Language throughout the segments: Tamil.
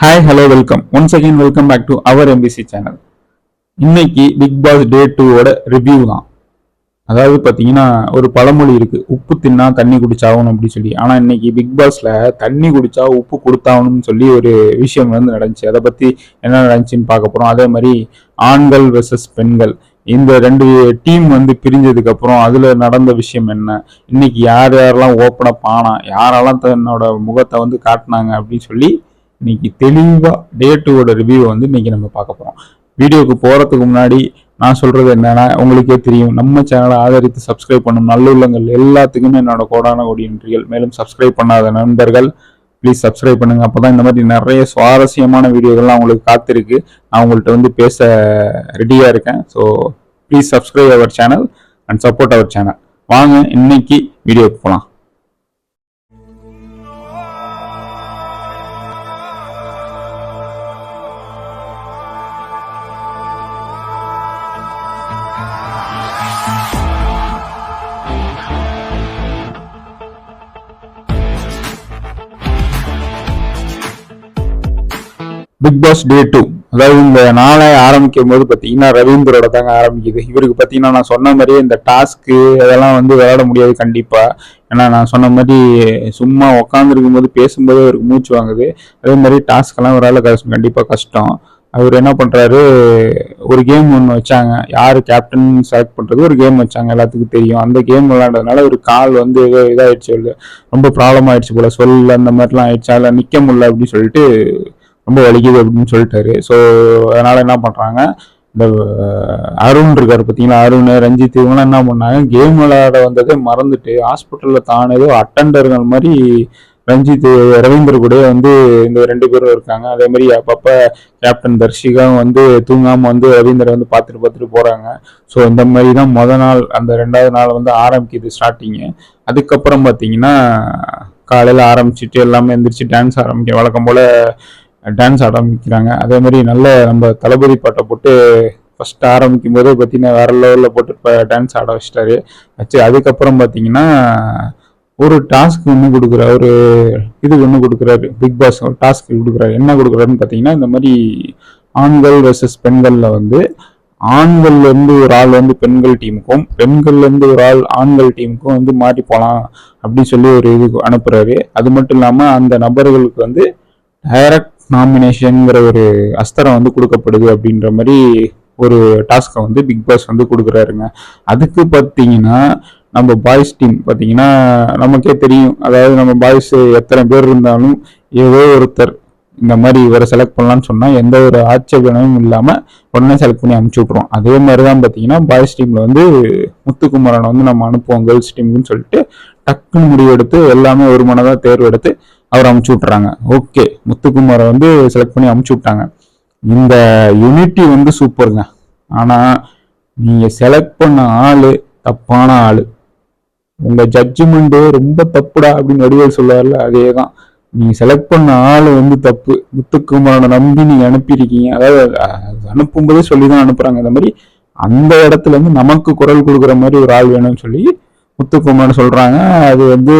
Hi hello welcome once again welcome back to our MBC channel இன்னைக்கு பிக் பாஸ் டே டூவோட ரிவ்யூ தான். அதாவது பார்த்தீங்கன்னா ஒரு பழமொழி இருக்கு. உப்பு தின்னா தண்ணி குடிச்சாகணும் அப்படின்னு சொல்லி. ஆனால் இன்னைக்கு பிக் பாஸ்ல தண்ணி குடிச்சா உப்பு கொடுத்தாகணும்னு சொல்லி ஒரு விஷயம் வந்து நடந்துச்சு. அதை பத்தி என்ன நடந்துச்சுன்னு பார்க்க போறோம். அதே மாதிரி ஆண்கள் வெர்சஸ் பெண்கள். இந்த ரெண்டு டீம் வந்து பிரிஞ்சதுக்கு அப்புறம் அதுல நடந்த விஷயம் என்ன? இன்னைக்கு யார் யாரெல்லாம் ஓப்பனப் அப் ஆனா யாரெல்லாம் தன்னோட முகத்தை வந்து காட்டினாங்க அப்படின்னு சொல்லி இன்னைக்கு தெளிவாக டே டூவோட ரிவ்யூ வந்து இன்னைக்கு நம்ம பார்க்க போகிறோம் வீடியோக்கு போகிறதுக்கு முன்னாடி நான் சொல்கிறது என்னென்னா உங்களுக்கே தெரியும் நம்ம சேனலை ஆதரித்து சப்ஸ்கிரைப் பண்ணும் நல்லுள்ளங்கள் எல்லாத்துக்குமே என்னோட கோடான கோடி நன்றிகள். மேலும் சப்ஸ்கிரைப் பண்ணாத நண்பர்கள் ப்ளீஸ் சப்ஸ்கிரைப் அப்போ தான் இந்த மாதிரி நிறைய சுவாரஸ்யமான வீடியோகள்லாம் உங்களுக்கு காத்திருக்கு. நான் உங்கள்கிட்ட வந்து பேச ரெடியாக இருக்கேன். So please subscribe our channel and support our channel வாங்க இன்னைக்கு வீடியோக்கு போகலாம் பிக் டே டூ அதாவது இந்த நாளை ஆரம்பிக்கும் போது பார்த்தீங்கன்னா ரவீந்தரோட தாங்க ஆரம்பிக்குது. இவருக்கு பார்த்தீங்கன்னா நான் சொன்ன மாதிரியே இந்த டாஸ்க்கு அதெல்லாம் வந்து விளையாட முடியாது கண்டிப்பாக ஏன்னா நான் சொன்ன மாதிரி சும்மா உட்காந்துருக்கும் போது பேசும்போதே அவருக்கு மூச்சு வாங்குது. அதே மாதிரி டாஸ்க்கெல்லாம் விளையாட கஷ்டம் கண்டிப்பாக கஷ்டம். அவர் என்ன பண்ணுறாரு ஒரு கேம் ஒன்று வச்சாங்க. யார் கேப்டன் செலக்ட் பண்ணுறது ஒரு கேம் வச்சாங்க. எல்லாத்துக்கும் தெரியும். அந்த கேம் விளையாண்டதுனால ஒரு கால் வந்து ஏதோ இதாகிடுச்சு ரொம்ப ப்ராப்ளம் ஆகிடுச்சு போல். சொல்ல அந்த மாதிரிலாம் ஆயிடுச்சு. அதில் நிற்க முடியல அப்படின்னு சொல்லிட்டு ரொம்ப வலிக்குது அப்படின்னு சொல்லிட்டாரு. ஸோ அதனால என்ன பண்றாங்க? இந்த அருண் இருக்காரு பார்த்தீங்களா அருண் ரஞ்சித் இவங்களாம் என்ன பண்ணாங்க? கேம் விளையாட வந்ததே மறந்துட்டு ஹாஸ்பிட்டலில் தானே ஏதோ அட்டண்டர்கள் மாதிரி ரஞ்சித் ரவீந்தர் கூட வந்து இந்த ரெண்டு பேரும் இருக்காங்க. அதே மாதிரி அப்பப்போ கேப்டன் தர்ஷிகாவும் வந்து தூங்காமல் வந்து ரவீந்தரை வந்து பார்த்துட்டு பார்த்துட்டு போகிறாங்க ஸோ இந்த மாதிரி தான் மொதல் நாள் அந்த ரெண்டாவது நாள் வந்து ஆரம்பிக்குது ஸ்டார்டிங்கு அதுக்கப்புறம் பார்த்தீங்கன்னா காலையில் ஆரம்பிச்சுட்டு எல்லாமே எந்திரிச்சு டான்ஸ் ஆரம்பிக்க வழக்கம் போல டான்ஸ் ஆரம்பிக்கிறாங்க. அதே மாதிரி நல்ல நம்ம தளபதி பாட்டை போட்டு ஃபர்ஸ்ட் ஆரம்பிக்கும் போதே பார்த்தீங்கன்னா வேற லெவலில் போட்டு இப்போ டான்ஸ் ஆட வச்சிட்டாரு. வச்சு அதுக்கப்புறம் பார்த்தீங்கன்னா ஒரு டாஸ்க் ஒன்று கொடுக்குறாரு. ஒரு இது ஒன்று கொடுக்குறாரு. பிக் பாஸ் ஒரு டாஸ்க் கொடுக்குறாரு. என்ன கொடுக்குறாருன்னு பார்த்தீங்கன்னா இந்த மாதிரி ஆண்கள் வர்சஸ் பெண்களில் வந்து ஆண்கள்லேருந்து ஒரு ஆள் வந்து பெண்கள் டீமுக்கும் பெண்கள்லேருந்து ஒரு ஆள் ஆண்கள் டீமுக்கும் வந்து மாறி போகலாம் அப்படின்னு சொல்லி ஒரு இது அனுப்புறாரு. அது மட்டும் இல்லாமல் அந்த நபர்களுக்கு வந்து டைரக்ட் நாமினேஷனுங்கிற ஒரு அஸ்திரம் வந்து கொடுக்கப்படுது அப்படின்ற மாதிரி ஒரு டாஸ்க்கை வந்து பிக் பாஸ் வந்து கொடுக்குறாருங்க. அதுக்கு பார்த்தீங்கன்னா நம்ம பாய்ஸ் டீம் பார்த்தீங்கன்னா நமக்கே தெரியும். அதாவது நம்ம பாய்ஸ் எத்தனை பேர் இருந்தாலும் ஏதோ ஒருத்தர் இந்த மாதிரி இவரை செலக்ட் பண்ணலான்னு சொன்னால் எந்த ஒரு ஆட்சேபனமும் இல்லாமல் உடனே செலக்ட் பண்ணி அனுப்பிச்சி விட்ருவோம் அதே மாதிரி தான் பார்த்தீங்கன்னா பாய்ஸ் டீமில் வந்து முத்துக்குமரனை வந்து நம்ம அனுப்புவோம் கேர்ள்ஸ் டீம்னு சொல்லிட்டு. டக்குன்னு முடிவெடுத்து எல்லாமே ஒரு மனதாக தேர்வு எடுத்து அவர் அமுச்சு விட்றாங்க ஓகே முத்துக்குமாரை வந்து செலக்ட் பண்ணி அமுச்சு விட்டாங்க. இந்த யூனிட்டி வந்து சூப்பருங்க ஆனால் நீங்கள் செலக்ட் பண்ண ஆள் தப்பான ஆள். உங்கள் ஜட்ஜ்மெண்ட்டு ரொம்ப தப்புடா அப்படின்னு வடிவேல் சொல்லுவார்ல அதே தான் நீங்கள் செலக்ட் பண்ண ஆள் வந்து தப்பு. முத்துக்குமாரனை நம்பி நீங்கள் அனுப்பியிருக்கீங்க. அதாவது அனுப்பும்போதே சொல்லி தான் அனுப்புகிறாங்க அந்த மாதிரி அந்த இடத்துல இருந்து நமக்கு குரல் கொடுக்குற மாதிரி ஒரு ஆள் வேணும்னு சொல்லி முத்துக்குமார்னு சொல்கிறாங்க அது வந்து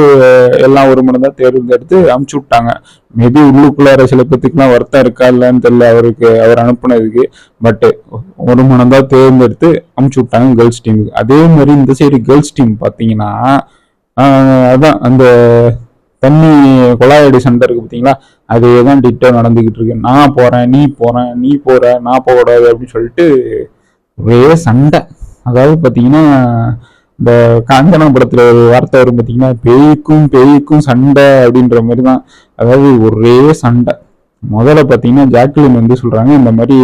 எல்லாம் ஒரு மணி தான் தேர்ந்தெடுத்து அமுச்சு விட்டாங்க. மேபி உள்ளுக்குள்ளார சில பேத்துக்குலாம் வருத்தம் இருக்கா இல்லைன்னு தெரியல அவருக்கு அவர் அனுப்புனதுக்கு. பட்டு ஒரு மனம் தான் தேர்ந்தெடுத்து அமுச்சு விட்டாங்க கேர்ள்ஸ் டீமுக்கு அதே மாதிரி இந்த சைடு கேர்ள்ஸ் டீம் பார்த்தீங்கன்னா அதான் அந்த தண்ணி குழாயடி சண்டை இருக்கு பார்த்தீங்களா அதே தான் டிட்டோ நடந்துக்கிட்டு இருக்கு. நான் போகிறேன் நீ போகிறேன் நீ போகிற நான் போகக்கூடாது அப்படின்னு சொல்லிட்டு ஒரே சண்டை. அதாவது பார்த்தீங்கன்னா இந்த காஞ்சனா படத்துல ஒரு வார்த்தை வரும் பார்த்தீங்கன்னா பேய்க்கும் பேய்க்கும் சண்டை அப்படின்ற மாதிரி தான் அதாவது ஒரே சண்டை. முதல்ல பார்த்தீங்கன்னா ஜாக்லின் வந்து சொல்றாங்க இந்த மாதிரி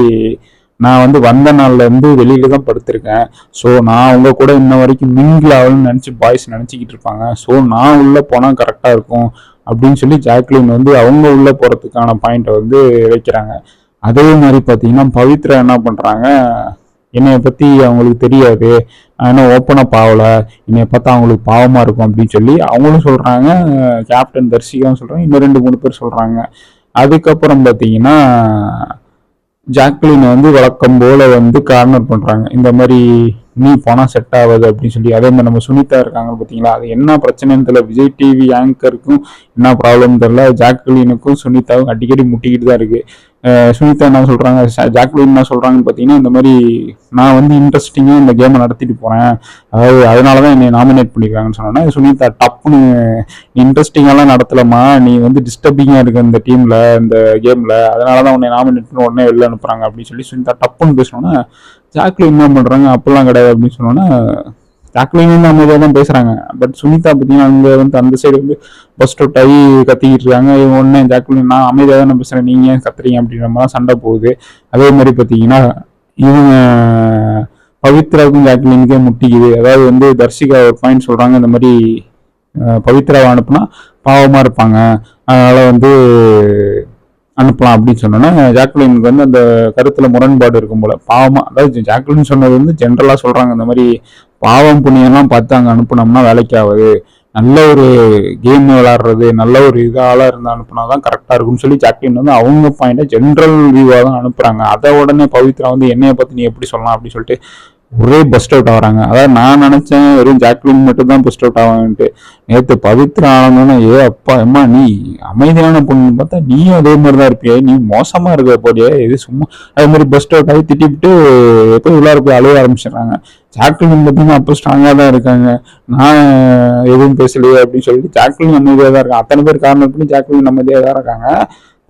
நான் வந்து வந்த நாள்ல இருந்து வெளியில தான் படுத்திருக்கேன். ஸோ நான் அவங்க கூட இன்ன வரைக்கும் மிங்கிள் ஆகணும்னு நினச்சி பாய்ஸ் நினச்சிக்கிட்டு இருப்பாங்க. ஸோ நான் உள்ள போனால் கரெக்டாக இருக்கும் அப்படின்னு சொல்லி ஜாக்லின் வந்து அவங்க உள்ள போகிறதுக்கான பாயிண்ட்டை வந்து வைக்கிறாங்க. அதே மாதிரி பார்த்தீங்கன்னா பவித்ரா என்ன பண்ணுறாங்க என்னைய பற்றி அவங்களுக்கு தெரியாது. நான் இன்னும் ஓப்பன் அப் ஆகலை. என்னைய பார்த்தா அவங்களுக்கு பாவமாக இருக்கும் அப்படின்னு சொல்லி அவங்களும் சொல்கிறாங்க கேப்டன் தர்ஷிகாவும் சொல்கிறாங்க இன்னும் ரெண்டு மூணு பேர் சொல்கிறாங்க அதுக்கப்புறம் பார்த்தீங்கன்னா ஜாக்லின் வந்து வழக்கம் போல வந்து கார்னர் பண்றாங்க. இந்த மாதிரி நீ போனால் செட் ஆகாது அப்படின்னு சொல்லி. அதே மாதிரி நம்ம சுனிதா இருக்காங்க பார்த்தீங்களா? அது என்ன பிரச்சனைன்னு தெரியல. விஜய் டிவி ஆங்கருக்கும் என்ன ப்ராப்ளம் தெரியல. ஜாக்லினுக்கும் சுனிதாவுக்கும் அடிக்கடி முட்டிக்கிட்டு தான் இருக்கு. சுனிதா என்ன சொல்கிறாங்க ஜாக்லின் என்ன சொல்கிறாங்கன்னு பார்த்தீங்கன்னா இந்த மாதிரி நான் வந்து இன்ட்ரெஸ்டிங்காக இந்த கேமை நடத்திட்டு போகிறேன் அதாவது அதனால தான் என்னை நாமினேட் பண்ணியிருக்காங்கன்னு சொன்னோன்னா சுனிதா டப்புன்னு இன்ட்ரெஸ்டிங்காலாம் நடத்தலம்மா நீ வந்து டிஸ்டர்பிங்காக இருக்க இந்த டீமில் இந்த கேமில் அதனால தான் உன்னை நாமினேட் பண்ணி உடனே வெளில அனுப்புகிறாங்க அப்படின்னு சொல்லி சுனிதா டப்புன்னு பேசணுன்னா ஜாக்லின் என்ன பண்ணுறாங்க அப்படிலாம் கிடையாது அப்படின்னு சொன்னோன்னா ஜாக்லின் வந்து அமைதியாக தான் பேசுறாங்க. பட் சுனிதா பார்த்தீங்கன்னா அங்கே வந்து அந்த சைடு வந்து பஸ் அவுட் ஆகி கத்திக்கிட்டு இருக்காங்க. இவங்க ஒன்று ஜாக்லின் நான் அமைதியாக தான் பேசுறேன். நீங்க ஏன் கத்துறீங்க அப்படின்ற மாதிரி சண்டை போகுது. அதே மாதிரி பார்த்தீங்கன்னா இவங்க பவித்ராவுக்கும் ஜாக்லினுக்கே முட்டிக்குது. அதாவது வந்து தர்ஷிகா ஒரு பாயிண்ட் சொல்றாங்க. இந்த மாதிரி பவித்ராவை அனுப்புனா பாவமா இருப்பாங்க. அதனால வந்து அனுப்பலாம் அப்படின்னு சொன்னோன்னா ஜாக்லினுக்கு வந்து அந்த கருத்தில் முரண்பாடு இருக்கும் போல. பாவமாக அதாவது ஜாக்லின் சொன்னது வந்து ஜென்ரலாக சொல்கிறாங்க இந்த மாதிரி பாவம் புண்ணியம்லாம் பார்த்து அங்கே அனுப்புனோம்னா வேலைக்கு ஆகுது. நல்ல ஒரு கேம் விளாடுறது நல்ல ஒரு இதால இருந்து அனுப்புனா தான் கரெக்டாக இருக்கும்னு சொல்லி ஜாக்லின் வந்து அவங்க பாயிண்டை ஜென்ரல் வியூவாக தான் அனுப்புகிறாங்க அதை உடனே பவித்ரா வந்து என்னைய பற்றி நீ எப்படி சொல்லலாம் அப்படின்னு சொல்லிட்டு ஒரே பஸ்ட் அவுட் ஆகுறாங்க. அதாவது நான் நினச்சேன் வெறும் ஜாக்லின் மட்டும் தான் பஸ்ட் அவுட் ஆவான்ட்டு. நேற்று பவித்ரா ஆனந்தோன்னா ஏ அப்பா அம்மா நீ அமைதியான பொண்ணுன்னு பார்த்தா நீயும் அதே மாதிரி தான் இருப்பியே. நீ மோசமாக இருக்க போடியே இது சும்மா அதே மாதிரி பஸ்ட் அவுட் ஆகி திட்டிவிட்டு போய் உள்ளார போய் அழுக ஆரம்பிச்சிடுறாங்க. ஜாக்லின் பார்த்தீங்கன்னா அப்போ ஸ்ட்ராங்காக தான் இருக்காங்க. நான் எதுவும் பேசலையே அப்படின்னு சொல்லிட்டு ஜாக்லின் அமைதியாக தான் இருக்காங்க அத்தனை பேர் காரணம் பண்ணி ஜாக்லின் அமைதியாக தான் இருக்காங்க.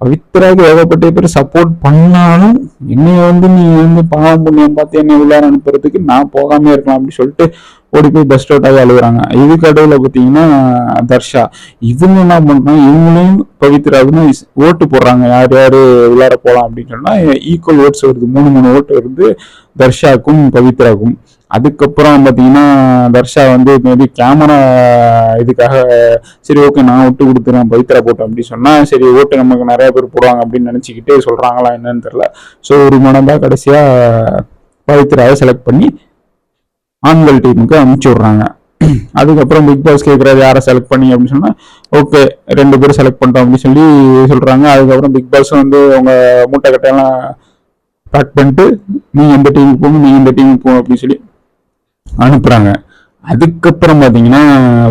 பவித்ராவுக்கு ஏகப்பட்ட பேர் சப்போர்ட் பண்ணாலும் என்னைய வந்து நீ வந்து பாவம் புண்ணியம் பார்த்து என்னை உள்ளார அனுப்புறதுக்கு நான் போகாம இருக்கலாம் அப்படின்னு சொல்லிட்டு ஓடி போய் பஸ் அவுட்டாக அழுகுறாங்க. இதுக்கு இடையில பார்த்தீங்கன்னா தர்ஷா. இவங்க என்ன பண்றாங்க? இவங்களையும் பவித்ராவுக்கும் ஓட்டு போடுறாங்க. யார் யார் உள்ளார போகலாம் அப்படின்னு சொன்னா ஈக்குவல் ஓட்ஸ் வருது. மூணு மூணு ஓட்டு வருது தர்ஷாக்கும் பவித்ராவுக்கும். அதுக்கப்புறம் பார்த்தீங்கன்னா தர்ஷா வந்து மேபி கேமரா இதுக்காக சரி ஓகே நான் விட்டு கொடுத்துறேன் பவித்ரா போட்டோம் அப்படின்னு சொன்னால் சரி ஓட்டு நமக்கு நிறைய பேர் போடுவாங்க அப்படின்னு நினச்சிக்கிட்டு சொல்கிறாங்களா என்னன்னு தெரில ஸோ ஒரு மனதா கடைசியாக பவித்ராவை செலக்ட் பண்ணி ஆண்கள் டீமுக்கு அனுப்பிச்சி விட்றாங்க. அதுக்கப்புறம் பிக் பாஸ் கேட்குறாரு யாரை செலக்ட் பண்ணி அப்படின்னு சொன்னால் ஓகே ரெண்டு பேரும் செலக்ட் பண்ணிட்டோம் அப்படின்னு சொல்லி சொல்கிறாங்க அதுக்கப்புறம் பிக் பாஸ் வந்து அவங்க மூட்டை கட்டையெல்லாம் பேக் பண்ணிட்டு நீ எந்த டீமுக்கு போகணும் நீ இந்த டீமுக்கு போகணும் அப்படின்னு சொல்லி அனுப்புகிறாங்க அதுக்கப்புறம் பார்த்தீங்கன்னா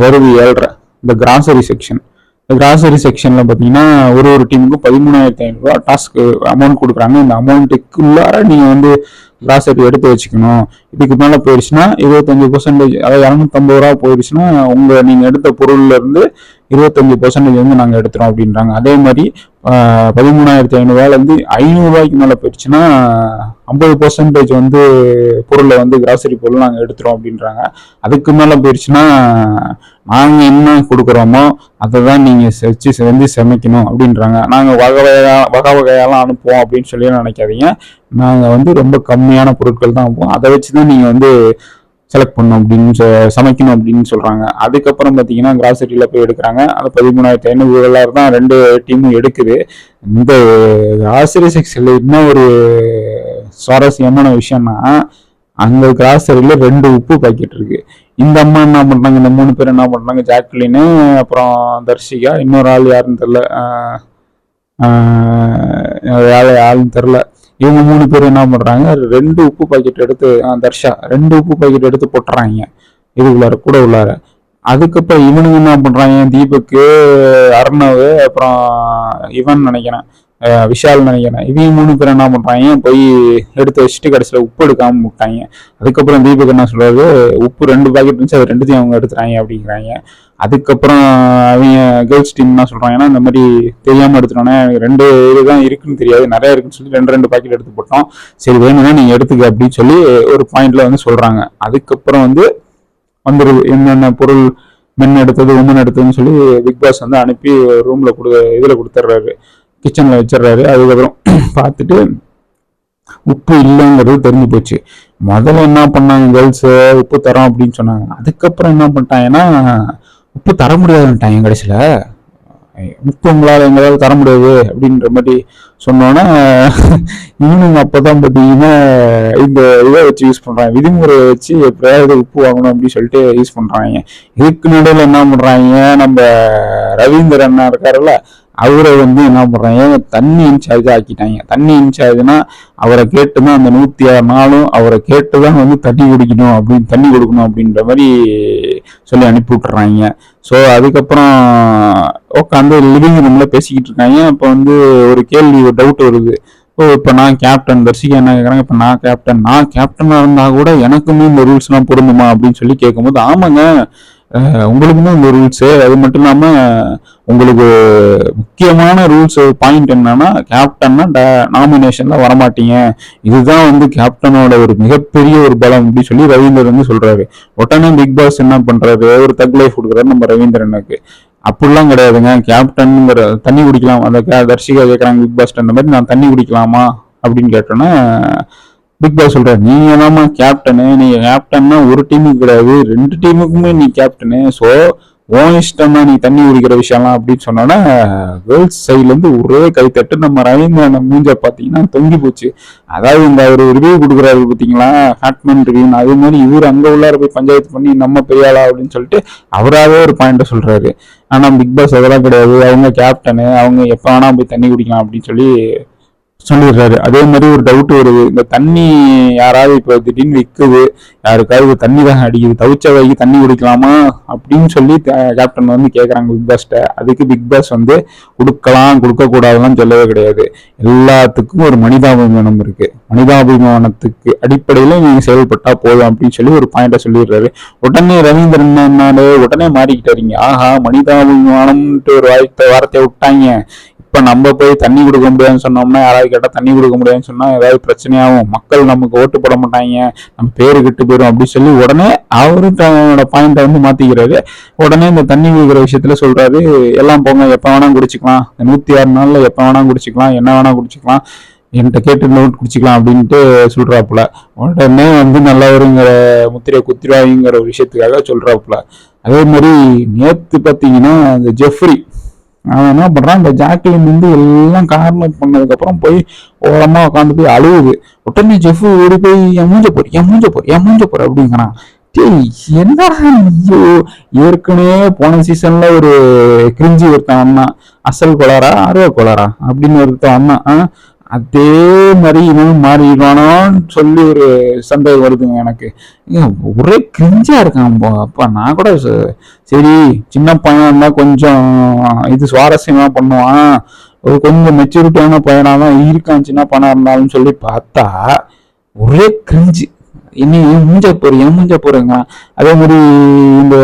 வருது ஏழ்ரை. இந்த கிராசரி செக்ஷன் இந்த கிராசரி செக்ஷனில் பார்த்தீங்கன்னா ஒரு ஒரு டீமுக்கும் பதிமூணாயிரத்தி ஐநூறுரூவா டாஸ்க்கு அமௌண்ட் கொடுக்குறாங்க. இந்த அமௌண்ட்டுக்குள்ளார நீங்கள் வந்து கிராசரி எடுத்து வச்சுக்கணும். இதுக்கு மேலே போயிடுச்சுன்னா இருபத்தஞ்சு பர்சன்டேஜ் அதாவது இரநூத்தம்பது ரூபா போயிடுச்சுன்னா உங்கள் நீங்கள் எடுத்த பொருள்லேருந்து இருபத்தஞ்சி இருபத்தஞ்சு பர்சன்டேஜ் வந்து நாங்கள் எடுத்துகிறோம் அப்படின்றாங்க. அதே மாதிரி பதிமூணாயிரத்தி ஐநூறுரூவாலேருந்து ஐநூறுரூவாய்க்கு மேலே போயிடுச்சுன்னா ஐம்பது பர்சன்டேஜ் வந்து பொருளை வந்து கிராசரி பொருள் நாங்கள் எடுத்துறோம் அப்படின்றாங்க. அதுக்கு மேலே போயிடுச்சுன்னா நாங்கள் என்ன கொடுக்குறோமோ அதை தான் நீங்கள் செச்சு செஞ்சு சமைக்கணும் அப்படின்றாங்க. நாங்கள் வகை வகையாக வகை வகையாலாம் அனுப்புவோம் அப்படின்னு சொல்லி நினைக்காதீங்க. நாங்கள் வந்து ரொம்ப கம்மியான பொருட்கள் தான் அனுப்புவோம். அதை வச்சு தான் நீங்கள் வந்து செலக்ட் பண்ணணும் அப்படின்னு சொ- சமைக்கணும் அப்படின்னு சொல்கிறாங்க அதுக்கப்புறம் பார்த்தீங்கன்னா கிராசரியில் போய் எடுக்கிறாங்க. அது பதிமூணாயிரத்தி ஐநூறு டாலர் தான் ரெண்டு டீமும் எடுக்குது. இந்த கிராசரி செக்ஷனில் என்ன ஒரு சுவாரஸ்யமான விஷயம்னா அந்த கிராசரியில் ரெண்டு உப்பு பாக்கெட் இருக்கு. இந்த அம்மா என்ன பண்ணுறாங்க இந்த மூணு பேர் என்ன பண்ணுறாங்க ஜாக்லின்னு அப்புறம் தர்ஷிகா இன்னொரு ஆள் யாருன்னு தெரில யாரு யாருன்னு தெரில இவங்க மூணு பேர் என்ன பண்றாங்க ரெண்டு உப்பு பாக்கெட் எடுத்து ஆ, தர்ஷா ரெண்டு உப்பு பாக்கெட் எடுத்து போட்டுறாங்க. இது உள்ளார கூட உள்ளார. அதுக்கப்புறம் இவனுங்க என்ன பண்றாங்க தீபக்கு அர்ணவ் அப்புறம் இவன் நினைக்கிறேன் விஷால் நினைக்கிறேன். இவங்க மூணு பேர் என்ன பண்றாங்க போய் எடுத்து வச்சுட்டு கடைசியில் உப்பு எடுக்காம விட்டாங்க. அதுக்கப்புறம் தீபக் என்ன சொல்றாரு உப்பு ரெண்டு பாக்கெட் இருந்துச்சு அது ரெண்டுத்தையும் அவங்க எடுத்துறாங்க அப்படிங்கிறாங்க. அதுக்கப்புறம் அவங்க கேர்ள்ஸ் டீம் என்ன சொல்றாங்கன்னா இந்த மாதிரி தெரியாமல் எடுத்துட்டோன்னே ரெண்டு இதுதான் இருக்குன்னு தெரியாது. நிறைய இருக்குன்னு சொல்லி ரெண்டு ரெண்டு பாக்கெட் எடுத்து போட்டோம். சரி வேணும்னா நீங்கள் எடுத்துக்க அப்படின்னு சொல்லி ஒரு பாயிண்ட்ல வந்து சொல்கிறாங்க அதுக்கப்புறம் வந்து வந்துடுது என்னென்ன பொருள் மென் எடுத்தது உமன் எடுத்ததுன்னு சொல்லி பிக் பாஸ் வந்து அனுப்பி ரூமில் கொடு இதில் கொடுத்துட்றாரு கிச்சனில் வச்சிடுறாரு அதுக்கப்புறம் பார்த்துட்டு உப்பு இல்லைங்கிறது தெரிஞ்சு போச்சு. முதல்ல என்ன பண்ணாங்க கேர்ள்ஸு உப்பு தரோம் அப்படின்னு சொன்னாங்க. அதுக்கப்புறம் என்ன பண்ணிட்டாங்கன்னா உப்பு தர முடியாதுன்ட்டாங்க கடைசியில். உப்பு உங்களால் எங்களால் தர முடியாது அப்படின்ற மாதிரி சொன்னோன்னே அப்போ தான் பார்த்தீங்கன்னா இந்த இதை வச்சு யூஸ் பண்ணுறாங்க விதிமுறையை வச்சு எப்படியாவது உப்பு வாங்கணும் அப்படின்னு சொல்லிட்டு யூஸ் பண்ணுறாங்க இதுக்கு நடுவில் என்ன பண்ணுறாங்க நம்ம ரவீந்தர் அண்ணா இருக்காருல்ல அவரை வந்து என்ன பண்ணுறாங்க தண்ணி இன்சார்ஜ் ஆக்கிட்டாங்க தண்ணி இன்சார்ஜ்னா அவரை கேட்டு தான் அந்த நூற்றி ஆறு நாளும் அவரை கேட்டு தான் வந்து தண்ணி குடிக்கணும் அப்படின்னு தண்ணி கொடுக்கணும் அப்படின்ற மாதிரி சொல்லி அனுப்பி விட்டுறாங்க. ஸோ அதுக்கப்புறம் உட்காந்து லிவிங் ரூமில் பேசிக்கிட்டு இருக்காங்க. அப்போ வந்து ஒரு கேள்வி ஒரு டவுட் வருது. ஓ இப்போ நான் கேப்டன் தர்ஷிகா என்ன கேட்குறாங்க இப்போ நான் கேப்டன் நான் கேப்டனாக இருந்தால் கூட எனக்குமே இந்த ரூல்ஸ்லாம் பொருந்துமா அப்படின்னு சொல்லி கேட்கும்போது ஆமாங்க. உங்களுக்குமே இந்த ரூல்ஸு அது மட்டும் இல்லாமல் உங்களுக்கு முக்கியமான ரூல்ஸ் பாயிண்ட் என்னன்னா கேப்டன்னா நாமினேஷன்ல வரமாட்டீங்க. இதுதான் வந்து கேப்டனோட ஒரு மிகப்பெரிய ஒரு பலம் அப்படின்னு சொல்லி ரவீந்தர் வந்து சொல்றாரு. உடனே பிக் பாஸ் என்ன பண்றாரு? ஒரு தக் லைஃப் கொடுக்குறாரு நம்ம ரவீந்திரனுக்கு. அப்படிலாம் கிடையாதுங்க. கேப்டன்ங்கிற தண்ணி குடிக்கலாம். அந்த தர்ஷிகா கேட்குறாங்க பிக் பாஸ்ட் அந்த மாதிரி நான் தண்ணி குடிக்கலாமா? அப்படின்னு கேட்டோன்னே பிக் பாஸ் சொல்ற நீங்க தாம்மா கேப்டனு நீங்க கேப்டன்னா ஒரு டீமுக்கு கிடையாது. ரெண்டு டீமுக்குமே நீ கேப்டனு ஸோ ஓன் இஷ்டம் நீ தண்ணி குடிக்கிற விஷயம்லாம் அப்படின்னு சொன்னோன்னா கேர்ள்ஸ் சைட்ல இருந்து ஒரே கைத்தட்டு நம்ம ரவீந்திரன் மூஞ்ச பார்த்தீங்கன்னா தொங்கி போச்சு. அதாவது இந்த அவர் ரிவ்யூ கொடுக்குறாரு பார்த்தீங்களா ஹாட்மேன் ரிவ்யூ அது மாதிரி இவர் அங்க உள்ளார போய் பஞ்சாயத்து பண்ணி நம்ம பெரியாளா அப்படின்னு சொல்லிட்டு அவராகவே ஒரு பாயிண்ட சொல்றாரு. ஆனா பிக் பாஸ் அதெல்லாம் கிடையாது. அவங்க கேப்டனு அவங்க எப்ப வேணா போய் தண்ணி குடிக்கலாம் அப்படின்னு சொல்லி சொல்லிடுறாரு. அதே மாதிரி ஒரு டவுட் வருது. இந்த தண்ணி யாராவது இப்போ திடீர்னு விற்குது யாருக்காவது தண்ணி தான் அடிக்குது. தவிச்ச வைக்கு தண்ணி குடிக்கலாமா? அப்படின்னு சொல்லி கேப்டன் வந்து கேட்குறாங்க பிக் பாஸ்ட்ட அதுக்கு பிக் பாஸ் வந்து கொடுக்கலாம் கொடுக்கக்கூடாதுலாம் சொல்லவே கிடையாது. எல்லாத்துக்கும் ஒரு மனிதாபிமானம் இருக்கு. மனிதாபிமானத்துக்கு அடிப்படையில் நீங்கள் செயல்பட்டா போதும் அப்படின்னு சொல்லி ஒரு பாயிண்ட்டை சொல்லிடுறாரு. உடனே ரவீந்திரன் என்னாலே உடனே மாறிக்கிட்டாருங்க ஆஹா மனிதாபிமானம்ட்டு ஒரு வார்த்தை வார்த்தையை விட்டாங்க. இப்ப நம்ம போய் தண்ணி கொடுக்க முடியாதுன்னு சொன்னோம்னா யாராவது கேட்டா தண்ணி கொடுக்க முடியாதுன்னு சொன்னா ஏதாவது பிரச்சனையாகும். மக்கள் நமக்கு ஓட்டு போட மாட்டாங்க. நம்ம பேரு கெட்டு போயிடும் அப்படின்னு சொல்லி உடனே அவரும் தன்னோட பாயிண்ட வந்து மாத்திக்கிறாரு. உடனே இந்த தண்ணி குடிக்கிற விஷயத்துல சொல்றாரு எல்லாம் போங்க எப்ப வேணா குடிச்சுக்கலாம். நூற்றி நூத்தி ஆறு நாள்ல எப்ப வேணா குடிச்சுக்கலாம். என்ன வேணா குடிச்சுக்கலாம். என்கிட்ட கேட்டு நோட் குடிச்சிக்கலாம் அப்படின்ட்டு சொல்றாப்புல. உடனே வந்து நல்லவருங்கிற முத்திரை குத்திராவிங்கிற ஒரு விஷயத்துக்காக சொல்றாப்புல. அதே மாதிரி நேத்து பாத்தீங்கன்னா இந்த ஜெஃப்ரி அவன் என்ன பண்ணுறான் இந்த ஜாக்லின் வந்து எல்லாம் கார்னர் பண்ணதுக்கப்புறம் போய் ஓரமாக உட்காந்து போய் அழுவுது உடனே ஜெஃப் ஓடி போய் என் மூஞ்ச போற என் மூஞ்ச போற என் மூஞ்ச போற அப்படிங்கிறான். டேய் என்னடா ஐயோ ஏற்கனவே போன சீசன்ல ஒரு கிரிஞ்சி ஒருத்தன் அண்ணா அசல் கொளாரா அருவ கொளாரா அப்படின்னு ஒருத்தன் அண்ணா ஆ? அதே மாதிரி இவனும் மாறிடுவானோன்னு சொல்லி ஒரு சந்தேகம் வருதுங்க எனக்கு. ஒரே கிரிஞ்சா இருக்கான் அப்பா நான் கூட சரி சின்ன பையனா இருந்தா கொஞ்சம் இது சுவாரஸ்யமா பண்ணுவான். ஒரு கொஞ்சம் மெச்சூரிட்டியான பையனா தான் இருக்கான் சின்ன பணம் இருந்தாலும் சொல்லி பார்த்தா ஒரே கிரிஞ்சு. இனி மூஞ்ச போற ஏன் மூஞ்ச போறேங்க. அதே மாதிரி இந்த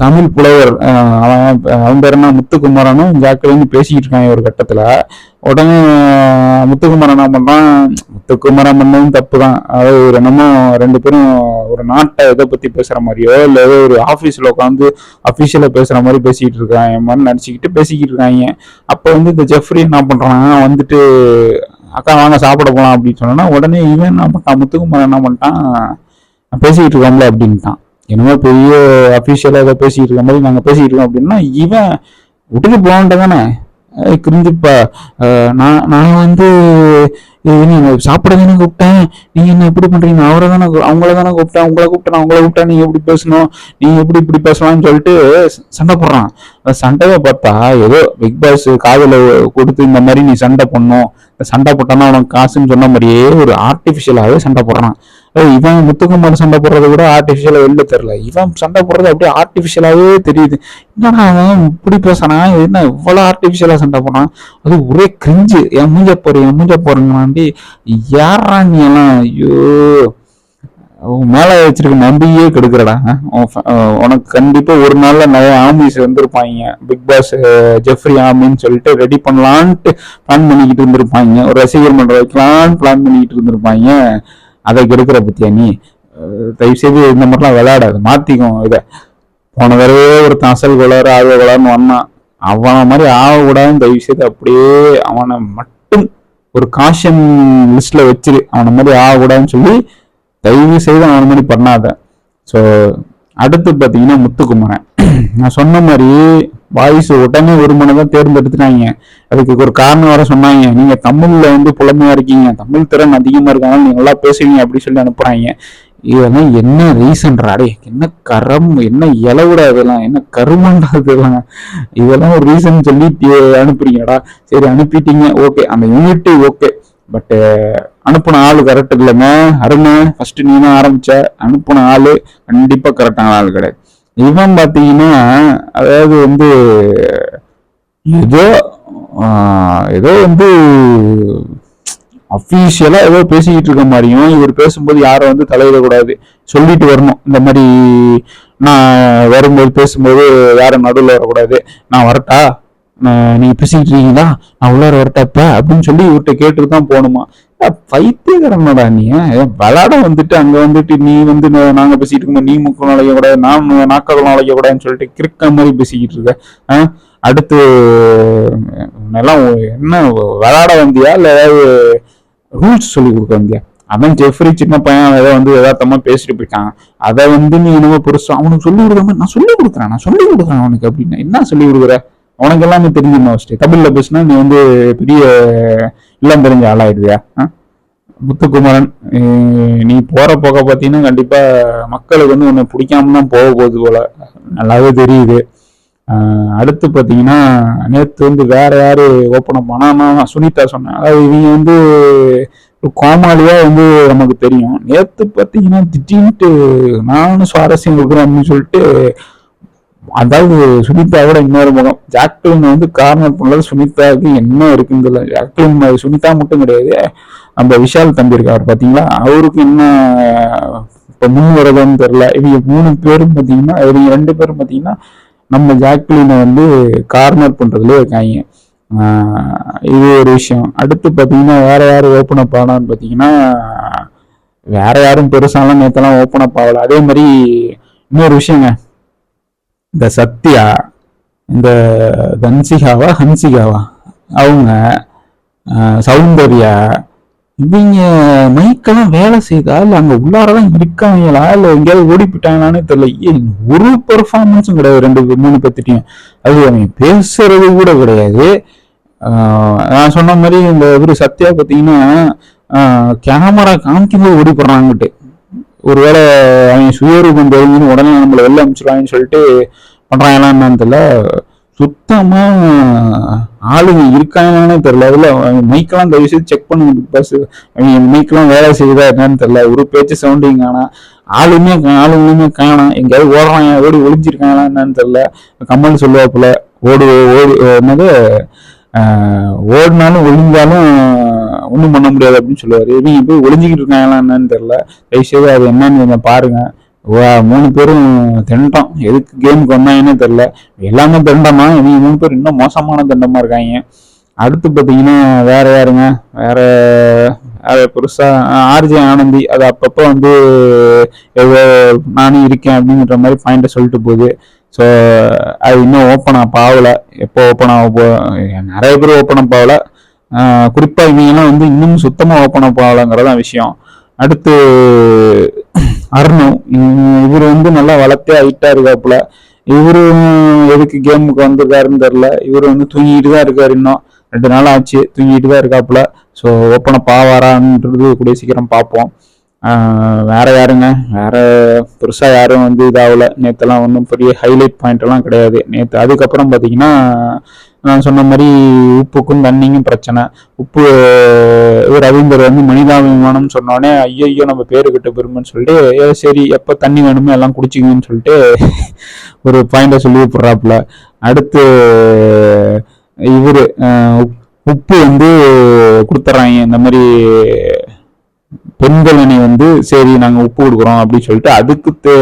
தமிழ் புலவர் அவன் அவன் பேர் என்ன? முத்துக்குமரனும் ஜாக்கிரதைன்னு பேசிக்கிட்டு இருக்காங்க ஒரு கட்டத்தில். உடனே முத்துக்குமரன் என்ன பண்ணுறான் முத்துக்குமரன் பண்ணதும் தப்பு தான் அதாவது ஒரு என்னமோ ரெண்டு பேரும் ஒரு நாட்டை எதை பற்றி பேசுகிற மாதிரியோ இல்லை ஏதோ ஒரு ஆஃபீஸில் உட்காந்து அஃபீஷியலாக பேசுகிற மாதிரி பேசிக்கிட்டு இருக்காங்க மாதிரி நடிச்சுக்கிட்டு பேசிக்கிட்டு இருக்காங்க. அப்போ வந்து இந்த ஜெஃப்ரி என்ன பண்ணுறான் வந்துட்டு அக்கா வாங்க சாப்பிட போகலாம் அப்படின்னு சொன்னோன்னா உடனே இவன் என்ன பண்ணிட்டான் முத்துக்குமரன் என்ன பண்ணிட்டான்? பேசிக்கிட்டு இருக்காங்களே அப்படின்ட்டான். என்னமோ பெரிய அஃபிஷியலாக ஏதோ பேசிட்டு இருக்க மாதிரி நாங்கள் பேசிக்கிட்டு இருக்கோம் அப்படின்னா இவன் விட்டுட்டு போகன்ட்டு தானே? கிருந்திப்பா நான் நான் வந்து இது சாப்பிட தானே கூப்பிட்டேன். நீங்க என்ன எப்படி பண்றீங்க? அவரை தானே அவங்கள தானே கூப்பிட்டேன். உங்களை கூப்பிட்டேன். அவங்கள கூப்பிட்டா நீங்க எப்படி பேசணும். நீங்க எப்படி இப்படி பேசலாம்னு சொல்லிட்டு சண்டை போடுறான். அந்த சண்டையை பார்த்தா ஏதோ பிக் பாஸ் காதில் கொடுத்து இந்த மாதிரி நீ சண்டை பண்ணும் சண்டை போட்டானா உனக்கு காசுன்னு சொன்ன மாதிரியே ஒரு ஆர்டிஃபிஷியலாகவே சண்டை போடுறான். இவன் முத்துக்குமார் சண்டை போடுறத கூட ஆர்டிஃபிஷியலா வெளில தெரியல. இவன் சண்டை போடுறது அப்படியே ஆர்டிஃபிஷியலாவே தெரியுது. என்னடா அவன் இப்படி பேசுனா என்ன இவ்வளவு ஆர்டிஃபிஷியலா சண்டை போனான் அது ஒரே கிரிஞ்சு என் மூஞ்ச போற என் மூஞ்ச போறேங்களாண்டி யாரா நீ எல்லாம்? ஐயோ. உன் மேல வச்சிருக்க நம்பியே கெடுக்கிறடா. உனக்கு கண்டிப்பா ஒரு நாள்ல நிறைய ஆம்பிஸ் வந்திருப்பாங்க. பிக் பாஸ் ஜெஃப்ரி ஆமின்னு சொல்லிட்டு ரெடி பண்ணலான்ட்டு பிளான் பண்ணிக்கிட்டு இருந்திருப்பாங்க. ஒரு ரசிகர் மன்றம் வைக்கலான்னு பிளான் பண்ணிக்கிட்டு இருந்திருப்பாங்க. அதை கெடுக்கிற பத்தியா நீ தயவு செய்து இந்த மாதிரிலாம் விளையாடாது. மாற்றிக்கும் இத. போன தடவையே ஒரு தசல் குளர் ஆக குளர்னு வந்தான். அவனை மாதிரி ஆகக்கூடாதுன்னு தயவு செய்து அப்படியே அவனை மட்டும் ஒரு காஷன் லிஸ்ட்ல வச்சிரு. அவனை மாதிரி ஆகக்கூடாதுன்னு சொல்லி தயவு செய்து அவனை மாதிரி பண்ணாத. ஸோ அடுத்து பார்த்தீங்கன்னா முத்துக்குமரன். நான் சொன்ன மாதிரி வாய்ஸ் உடனே ஒரு மனதான் தேர்ந்தெடுத்துட்டாங்க. அதுக்கு ஒரு காரணம் வர சொன்னாங்க. நீங்க தமிழ்ல வந்து புலமையா இருக்கீங்க. தமிழ் திறன் அதிகமா இருக்கனால நீங்க நல்லா பேசுவீங்க அப்படின்னு சொல்லி அனுப்புறாங்க. இதெல்லாம் என்ன ரீசன்டா அடே என்ன கரம் என்ன இலவுடா இதெல்லாம்? என்ன கருமண்டா இதெல்லாம்? இதெல்லாம் ஒரு ரீசன் சொல்லி அனுப்புறீங்கடா. சரி அனுப்பிட்டீங்க. ஓகே அந்த யூனிட் ஓகே பட்டு அனுப்பின ஆள் கரெக்ட் இல்லைங்க. அருமை. ஃபர்ஸ்ட் நீ தான் ஆரம்பிச்ச. அனுப்பின ஆள் கண்டிப்பாக கரெக்டான ஆள் கிடையாது. இவன் பார்த்தீங்கன்னா அதாவது வந்து ஏதோ ஏதோ வந்து அஃபீஷியலா ஏதோ பேசிக்கிட்டு இருக்க மாதிரியும் இவர் பேசும்போது யாரும் வந்து தலையிடக்கூடாது. சொல்லிட்டு வரணும். இந்த மாதிரி நான் வரும்போது பேசும்போது யாரும் நடுவில் வரக்கூடாது. நான் வரட்டா? நீங்க பேசிக்கிட்டு இருக்கீங்களா? நான் உள்ளார வரட்டாப்ப அப்படின்னு சொல்லி இவர்கிட்ட கேட்டு தான் போகணுமா? பைத்தியகரனடா நீ விளாட வந்துட்டு அங்க வந்துட்டு நீ வந்து நாங்க பேசிட்டு இருக்கோம் நீ முக்கம் நுழைய கூடாது நான் நாக்கள் நுழைய கூடாதுன்னு சொல்லிட்டு கிறுக்க மாதிரி பேசிக்கிட்டு இருக்க. அடுத்து எல்லாம் என்ன விளாட வந்தியா? இல்ல ஏதாவது ரூல்ஸ் சொல்லி கொடுக்க வந்தியா? அவன் ஜெஃப்ரி சின்ன பையன் ஏதோ வந்து யதார்த்தமா பேசிட்டு போயிட்டான் அதை வந்து நீ என்னமோ பெருசா அவனுக்கு சொல்லி கொடுக்காம நான் சொல்லி கொடுக்குறேன் நான் சொல்லி கொடுக்குறேன் அவனுக்கு அப்படின்னு. என்ன சொல்லி கொடுக்குற? உனக்கு எல்லாமே தெரிஞ்சுமா ஃபஸ்ட்டு தமிழில் பேசுனா நீ வந்து பெரிய இல்லம் தெரிஞ்ச ஆளாயிடுவியா? முத்துக்குமரன் நீ போகிற போக பார்த்தீங்கன்னா கண்டிப்பாக மக்களுக்கு வந்து உன்னை பிடிக்காம தான் போக போகுது போல. நல்லாவே தெரியுது. அடுத்து பார்த்தீங்கன்னா நேற்று வந்து வேற யார் ஓப்பன் அப் நான் சுனிதா சொன்னேன். அதாவது இவங்க வந்து கோமாளியா வந்து நமக்கு தெரியும். நேற்று பார்த்தீங்கன்னா திடீர்னுட்டு நானும் சுவாரஸ்யம் கொடுக்குறேன் அப்படின்னு சொல்லிட்டு அதாவது சுனிதாவோட இன்னொரு முகம். ஜாக்லின் வந்து கார்னர் பண்ணது சுனிதாவுக்கு என்ன இருக்குன்னு தெரியல. ஜாக்லின் சுனிதா மட்டும் கிடையாது. நம்ம விஷால் தம்பி இருக்கார் பார்த்தீங்களா அவருக்கு என்ன இப்போ முன் வருதுன்னு தெரில இவங்க மூணு பேரும் பார்த்தீங்கன்னா இவங்க ரெண்டு பேரும் பார்த்தீங்கன்னா நம்ம ஜாக்லினை வந்து கார்னர் பண்ணுறதுலேயே இருக்காங்க. இது ஒரு விஷயம். அடுத்து பார்த்தீங்கன்னா வேற யார் ஓப்பன் அப் ஆனான்னு பார்த்தீங்கன்னா வேற யாரும் பெருசாலாம் நேற்றுலாம் ஓப்பன் அப் ஆகலை. அதே மாதிரி இன்னொரு விஷயங்க. இந்த சத்யா இந்த தன்சிகாவா ஹன்சிகாவா அவங்க சௌந்தர்யா இவங்க மைக்கெல்லாம் வேலை செய்தா இல்லை அங்கே உள்ளாரதான் இருக்காங்களா? இல்லை எங்கேயாவது ஓடி போயிட்டாங்களான்னு தெரியல ஒரு பெர்ஃபார்மன்ஸும் கிடையாது ரெண்டு மூணு பேர்த்திட்டையும் அது அவங்க பேசுறது கூட கிடையாது. நான் சொன்ன மாதிரி இந்த இவர் சத்யா பார்த்தீங்கன்னா கேமரா காமிக்கும் போது ஓடி போடுறாங்கட்டு ஒருவேளை அவன் சுயரூபம் தெரிஞ்சுன்னு உடனே நம்மளை வெளில அனுப்பிச்சிருவாங்கன்னு சொல்லிட்டு பண்றாங்களா என்னன்னு தெரியல. சுத்தமா ஆளுங்க இருக்காங்கன்னு தெரியல. அதுல மைக்கெல்லாம் தயவு செய்து செக் பண்ணுங்க பிக் பாஸ் அவங்க மைக்கெல்லாம் வேலை செய்யுதா என்னன்னு தெரியல. ஒரு பேச்சு சவுண்டிங் காணா ஆளுமே ஆளுங்களுமே காணாம். எங்கேயாவது ஓடுறாங்க ஓடி ஒளிஞ்சிருக்காங்களா என்னன்னு தெரியல. கம்மல் சொல்லுவாப்புல ஓடு ஓடி என்னது ஓடினாலும் ஒளிஞ்சாலும் ஒன்றும் பண்ண முடியாது அப்படின்னு சொல்லுவார். இவங்க போய் ஒளிஞ்சிக்கிட்டு இருக்காங்களா என்னன்னு தெரில தயவுசெய்து அது என்னன்னு கொஞ்சம் பாருங்க. மூணு பேரும் திண்டம் எதுக்கு கேமுக்கு வந்தாங்கன்னு தெரில எல்லாமே திண்டமா? இவங்க மூணு பேர் இன்னும் மோசமான திண்டமா இருக்காங்க. அடுத்து பார்த்தீங்கன்னா வேற யாருங்க? வேற வேற புதுசாக ஆர்ஜே ஆனந்தி. அது அப்பப்போ வந்து நானும் இருக்கேன் அப்படிங்கிற மாதிரி பாயிண்ட சொல்லிட்டு போகுது. ஸோ அது இன்னும் ஓப்பன் அப் எப்போ ஓப்பன் ஆக போ நிறைய பேர் ஓப்பன் அப் குறிப்பாக இவங்கெல்லாம் வந்து இன்னும் சுத்தமாக ஓப்பன் அப் ஆகலங்கிறதான் விஷயம். அடுத்து அருணும் இவர் வந்து நல்லா வளர்த்தே ஹைட்டாக இருக்காப்புல. இவரும் எதுக்கு கேமுக்கு வந்திருக்காருன்னு தெரில இவர் வந்து தூங்கிட்டு தான் இருக்காரு இன்னும். ரெண்டு நாள் ஆச்சு தூங்கிட்டு தான் இருக்காப்புல. ஸோ ஓப்பனை பாவாரான்றது கூடிய சீக்கிரம் பார்ப்போம். வேற யாருங்க? வேற பெருசாக யாரும் வந்து இதாகல. நேற்றுலாம் ஒன்றும் பெரிய ஹைலைட் பாயிண்ட்லாம் கிடையாது. நேற்று அதுக்கப்புறம் பார்த்தீங்கன்னா நான் சொன்ன மாதிரி உப்புக்கும் தண்ணிக்கும் பிரச்சனை. உப்பு ரவீந்தர் வந்து மனிதாபிமானம் சொன்னோடனே ஐயோ நம்ம பேரு கிட்ட பெருமைன்னு சொல்லிட்டு சரி எப்போ தண்ணி வேணுமோ எல்லாம் குடிச்சிங்கன்னு சொல்லிட்டு ஒரு பாயிண்டை சொல்லி விட்றாப்புல அடுத்து இவர் உப்பு வந்து கொடுத்துட்றாங்க இந்த மாதிரி பெண்கள் அணி வந்து சரி நாங்கள் உப்பு கொடுக்குறோம் அப்படின்னு சொல்லிட்டு அதுக்கு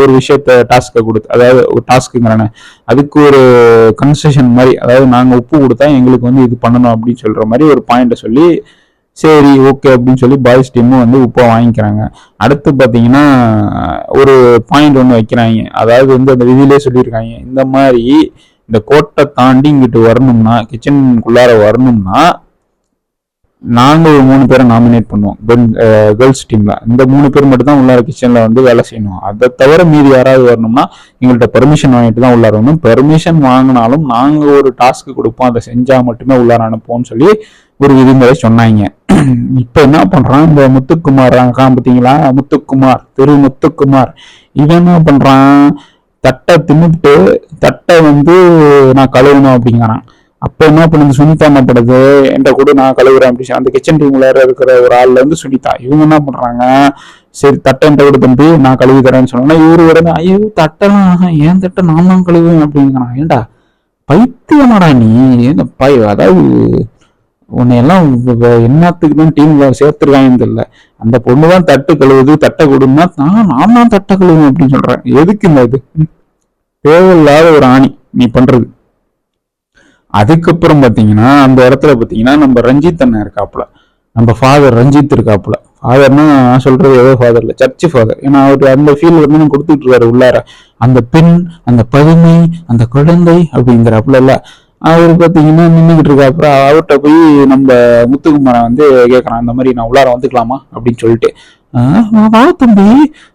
ஒரு விஷயத்த டாஸ்க்கை கொடுத்து அதாவது ஒரு டாஸ்க்குங்கிறானே அதுக்கு ஒரு கன்செஷன் மாதிரி அதாவது நாங்கள் உப்பு கொடுத்தா எங்களுக்கு வந்து இது பண்ணணும் அப்படின்னு சொல்கிற மாதிரி ஒரு பாயிண்ட்டை சொல்லி சரி ஓகே அப்படின்னு சொல்லி பாய்ஸ் டீமும் வந்து உப்பை வாங்கிக்கிறாங்க. அடுத்து பார்த்தீங்கன்னா ஒரு பாயிண்ட் ஒன்று வைக்கிறாங்க. அதாவது வந்து அந்த விதியிலே சொல்லியிருக்காங்க. இந்த மாதிரி இந்த கோட்டை தாண்டி இங்கிட்டு வரணும்னா கிச்சனுக்குள்ளார வரணும்னா நாங்கள் ஒரு மூணு பேரை நாமினேட் பண்ணுவோம். கேர்ள்ஸ் டீம்ல uh, இந்த மூணு பேர் மட்டும் தான் உள்ளார கிச்சன்ல வந்து வேலை செய்யணும். அதை தவிர மீதி யாராவது வரணும்னா எங்கள்கிட்ட பெர்மிஷன் வாங்கிட்டு தான் உள்ளார வரணும். பெர்மிஷன் வாங்கினாலும் நாங்கள் ஒரு டாஸ்க் கொடுப்போம். அதை செஞ்சா மட்டுமே உள்ளார அனுப்போம்னு சொல்லி ஒரு விதிமுறை சொன்னாங்க. இப்போ என்ன பண்றான்? இந்த முத்துக்குமார் பார்த்தீங்களா? முத்துக்குமார் திரு முத்துக்குமார். இவன் என்ன பண்றான்? தட்டை தின்னுட்டு தட்டை வந்து நான் கழுவணும் அப்படிங்கிறான். அப்ப என்ன பண்ணுது? சுனிதா என்ன பண்ணுது? என்கிட்ட கூட நான் கழுவுறேன் அப்படி அந்த கிச்சன் டீம்ல இருக்கிற ஒரு ஆள்ல இருந்து சுனிதா. இவங்க என்ன பண்றாங்க? சரி தட்டை என்கிட்ட கூட தம்பி நான் கழுவி தரேன்னு சொன்னோன்னா இவரு உடனே ஐயோ தட்டெல்லாம் ஏன் தட்டை நான் தான் கழுவுவேன்? அப்படிங்கிறான் ஏண்டா பைத்தியமாடா நீ? என்ன பை அதாவது உன்னை எல்லாம் என்னத்துக்கு தான் டீம்ல சேர்த்துருக்காங்க தெரியல. அந்த பொண்ணு தான் தட்டு கழுவுது தட்டை கொடுன்னா நான் நான் தான் தட்டை கழுவுவேன் அப்படின்னு சொல்றேன். எதுக்கு இந்த இது? தேவையில்லாத ஒரு ஆணி நீ பண்றது. அதுக்கப்புறம் பார்த்தீங்கன்னா அந்த இடத்துல பார்த்தீங்கன்னா நம்ம ரஞ்சித் அண்ணன் இருக்காப்புல. நம்ம ஃபாதர் ரஞ்சித் இருக்காப்புல. ஃபாதர்னா நான் சொல்றது ஏதோ ஃபாதர் இல்லை சர்ச் ஃபாதர் ஏன்னா அவர் அந்த ஃபீல் வந்து கொடுத்துட்டு இருக்காரு உள்ளார. அந்த பெண் அந்த பதுமை அந்த குழந்தை அப்படிங்கிறாப்புல இல்ல. அவர் பார்த்தீங்கன்னா நின்றுக்கிட்டு இருக்காப்புல. அவர்கிட்ட போய் நம்ம முத்துக்குமாரை வந்து கேட்குறான் அந்த மாதிரி நான் உள்ளார வந்துக்கலாமா? அப்படின்னு சொல்லிட்டு. வா தம்பி.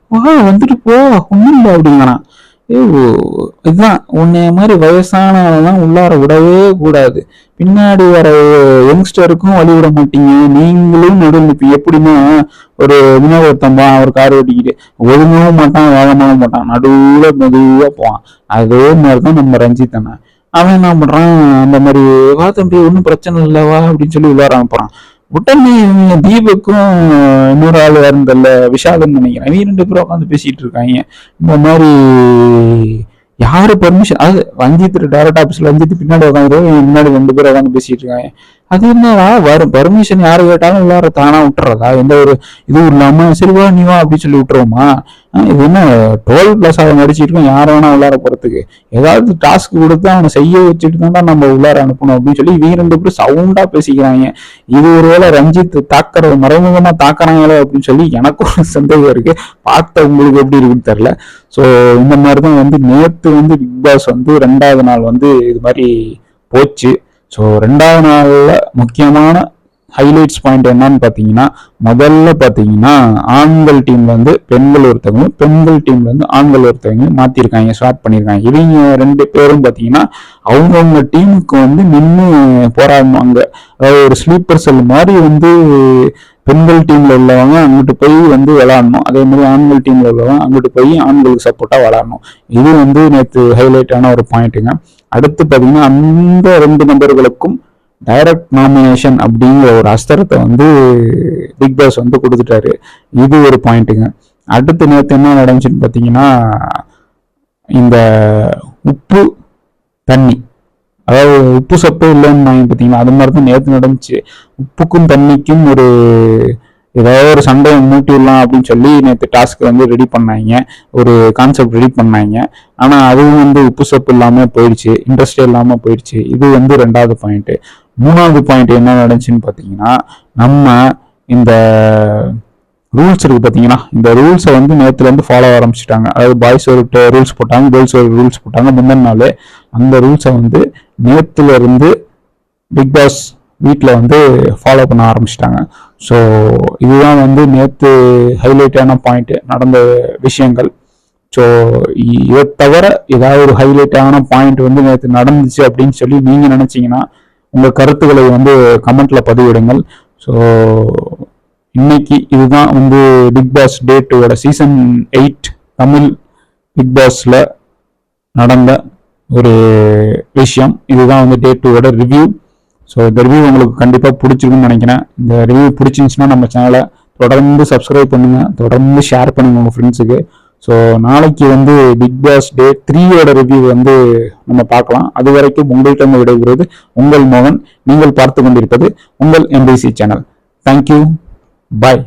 வா வந்துட்டு போ. ஒன்றும் இல்லை. அப்படிங்கிறான். இதுதான். உன்னைய மாதிரி வயசானவெல்லாம் உள்ளார விடவே கூடாது. பின்னாடி வர யங்ஸ்டருக்கும் வழி விட மாட்டீங்க. நீங்களும் நடுவில் இப்போ எப்படின்னா ஒரு வினோதத்தம்பா அவர் கார் ஓட்டிக்கிட்டு ஒழுங்கவும் மாட்டான் வேகமாகவும் மாட்டான். நடுவில் மெதுவாக போவான். அதே மாதிரி தான் நம்ம ரஞ்சித் அண்ணன் அவன் என்ன பண்ணுறான் அந்த மாதிரி வா தம்பி ஒன்றும் பிரச்சனை இல்லைவா அப்படின்னு சொல்லி உள்ளார அனுப்புறான். உடனே தீபக்கும் இன்னொரு ஆள் இருந்தல்ல விஷாலுன்னு நினைக்கிறேன். இவங்க ரெண்டு பேரும் உட்காந்து பேசிட்டு இருக்காங்க. இந்த மாதிரி யாரு பர்மிஷன் அது ரஞ்சித் டேரக்ட் ஆஃபீஸ்ல ரஞ்சித் பின்னாடி உட்காந்து முன்னாடி ரெண்டு பேரும் உட்காந்து பேசிட்டு இருக்காங்க. அது என்னடா? வரும். பர்மிஷன் யார் கேட்டாலும் உள்ளார தானா விட்டுறதா? எந்த ஒரு இதுவும் இல்லாம சரிவா நீ வா அப்படின்னு சொல்லி விட்டுருவோமா? இது என்ன டுவெல் பிளஸ் அவன் நடிச்சிருக்கோம் யார வேணா உள்ளார போறதுக்கு. ஏதாவது டாஸ்க் கொடுத்து அவனை செய்ய வச்சுட்டு தான் நம்ம உள்ளார அனுப்பணும் அப்படின்னு சொல்லி இவங்க ரெண்டு பேரும் சவுண்டா பேசிக்கிறாங்க. இது ஒருவேளை ரஞ்சித் தாக்குறது மறைமுகமா தாக்குறாங்களோ அப்படின்னு சொல்லி எனக்கு ஒரு சந்தேகம் இருக்கு. பார்த்த உங்களுக்கு எப்படி இருக்குன்னு தெரியல. ஸோ இந்த மாதிரி தான் வந்து நேற்று வந்து பிக் பாஸ் வந்து ரெண்டாவது நாள் வந்து இது மாதிரி போச்சு. ஸோ ரெண்டாவது நாளில் முக்கியமான ஹைலைட்ஸ் பாயிண்ட் என்னன்னு பார்த்தீங்கன்னா முதல்ல பார்த்தீங்கன்னா ஆண்கள் டீம்ல வந்து பெண்கள் ஒருத்தவங்களும் பெண்கள் டீம்ல இருந்து ஆண்கள் ஒருத்தவங்களும் மாத்திருக்காங்க ஸ்வாப் பண்ணியிருக்காங்க இவங்க ரெண்டு பேரும் பார்த்தீங்கன்னா அவங்கவுங்க டீமுக்கு வந்து நின்று போராடுவாங்க அதாவது ஒரு ஸ்லீப்பர் செல் மாதிரி வந்து பெண்கள் டீம்ல உள்ளவங்க அங்கிட்டு போய் வந்து விளாடணும் அதே மாதிரி ஆண்கள் டீம்ல உள்ளவங்க அங்கிட்டு போய் ஆண்களுக்கு சப்போர்ட்டா விளாடணும் இது வந்து நேற்று ஹைலைட்டான ஒரு பாயிண்ட்டுங்க அடுத்து பார்த்தீங்கன்னா அந்த ரெண்டு நபர்களுக்கும் டைரக்ட் நாமினேஷன் அப்படிங்கிற ஒரு அஸ்திரத்தை வந்து பிக் பாஸ் வந்து கொடுத்துட்டாரு. இது ஒரு பாயிண்ட்டுங்க அடுத்து நேற்று என்ன நடந்துச்சுன்னு பார்த்தீங்கன்னா இந்த உப்பு தண்ணி அதாவது உப்பு சப்பே இல்லைன்னு பார்த்தீங்கன்னா அது மாதிரி தான் நேற்று நடந்துச்சு. உப்புக்கும் தண்ணிக்கும் ஒரு ஏதாவது ஒரு சண்டையை மூட்டிடலாம் அப்படின்னு சொல்லி நேற்று டாஸ்க் வந்து ரெடி பண்ணாங்க. ஒரு கான்செப்ட் ரெடி பண்ணாங்க. ஆனால் அதுவும் வந்து உப்பு சப்பு இல்லாமல் போயிடுச்சு. இன்ட்ரெஸ்டே இல்லாமல் போயிடுச்சு. இது வந்து ரெண்டாவது பாயிண்ட்டு மூணாவது பாயிண்ட் என்ன நடந்துச்சுன்னு பார்த்தீங்கன்னா நம்ம இந்த ரூல்ஸ் இருக்கு பார்த்தீங்கன்னா இந்த ரூல்ஸை வந்து நேற்றுலேருந்து ஃபாலோ ஆரம்பிச்சிட்டாங்க. அதாவது பாய்ஸ் ஒரு ரூல்ஸ் போட்டாங்க கேர்ள்ஸ் ஒரு ரூல்ஸ் போட்டாங்க. முந்தின நாள் அந்த ரூல்ஸை வந்து நேற்றுல இருந்து பிக் பாஸ் வீட்டில் வந்து ஃபாலோ பண்ண ஆரம்பிச்சிட்டாங்க. ஸோ இதுதான் வந்து நேற்று ஹைலைட்டான பாயிண்ட் நடந்த விஷயங்கள். ஸோ இதை தவிர ஏதாவது ஒரு ஹைலைட்டான பாயிண்ட் வந்து நேற்று நடந்துச்சு அப்படின்னு சொல்லி நீங்கள் நினச்சிங்கன்னா உங்கள் கருத்துக்களை வந்து கமெண்ட்டில் பதிவிடுங்கள். ஸோ இன்னைக்கு இதுதான் வந்து பிக் பாஸ் டே டூவோட சீசன் எயிட் தமிழ் பிக் பாஸ்ல நடந்த ஒரு விஷயம். இதுதான் வந்து டே டூவோட ரிவ்யூ ஸோ இந்த ரிவ்யூ உங்களுக்கு கண்டிப்பாக பிடிச்சிருக்குன்னு நினைக்கிறேன். இந்த ரிவ்யூ பிடிச்சிருந்துச்சுன்னா நம்ம சேனலை தொடர்ந்து சப்ஸ்கிரைப் பண்ணுங்க. தொடர்ந்து ஷேர் பண்ணுங்க உங்கள் ஃப்ரெண்ட்ஸுக்கு ஸோ நாளைக்கு வந்து பிக் பாஸ் டே த்ரீயோட ரிவ்யூ வந்து நம்ம பார்க்கலாம். அது வரைக்கும் உங்கள்கிட்ட விடைபெறுவது உங்கள் மோகன். நீங்கள் பார்த்து கொண்டிருப்பது உங்கள் எம்பிசி சேனல் தேங்க்யூ பாய்